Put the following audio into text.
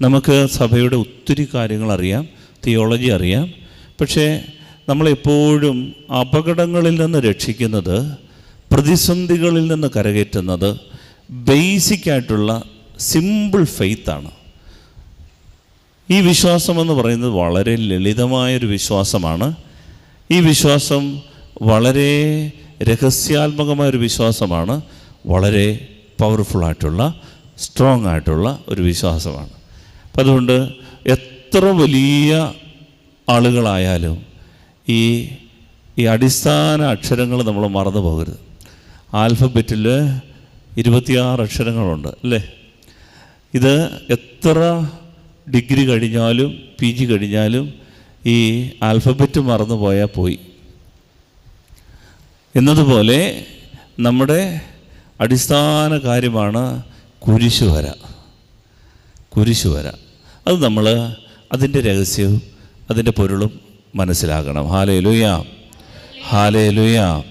നമുക്ക് സഭയുടെ ഒത്തിരി കാര്യങ്ങൾ അറിയാം തിയോളജി അറിയാം. പക്ഷേ നമ്മളെപ്പോഴും അപകടങ്ങളിൽ നിന്ന് രക്ഷിക്കുന്നത് പ്രതിസന്ധികളിൽ നിന്ന് കരകയറ്റുന്നത് ബേസിക്കായിട്ടുള്ള സിമ്പിൾ ഫെയ്ത്താണ്. ഈ വിശ്വാസം എന്ന് പറയുന്നത് വളരെ ലളിതമായൊരു വിശ്വാസമാണ്. ഈ വിശ്വാസം വളരെ രഹസ്യാത്മകമായൊരു വിശ്വാസമാണ്. വളരെ പവർഫുള്ളായിട്ടുള്ള സ്ട്രോങ് ആയിട്ടുള്ള ഒരു വിശ്വാസമാണ്. അപ്പം അതുകൊണ്ട് എത്ര വലിയ ആളുകളായാലും ഈ ഈ അടിസ്ഥാന അക്ഷരങ്ങൾ നമ്മൾ മറന്നു പോകരുത്. ആൽഫബറ്റിൽ ഇരുപത്തിയാറ് അക്ഷരങ്ങളുണ്ട് അല്ലേ? ഇത് എത്ര ഡിഗ്രി കഴിഞ്ഞാലും പി ജി കഴിഞ്ഞാലും ഈ ആൽഫബറ്റ് മറന്നു പോയാൽ പോയി. എന്നതുപോലെ നമ്മുടെ അടിസ്ഥാന കാര്യമാണ് കുരിശു വര കുരിശു വര അത് നമ്മൾ അതിന്റെ രഹസ്യവും അതിന്റെ പൊരുളും മനസ്സിലാക്കണം. ഹാലേ ലുയാ ഹാലേ ലുയാ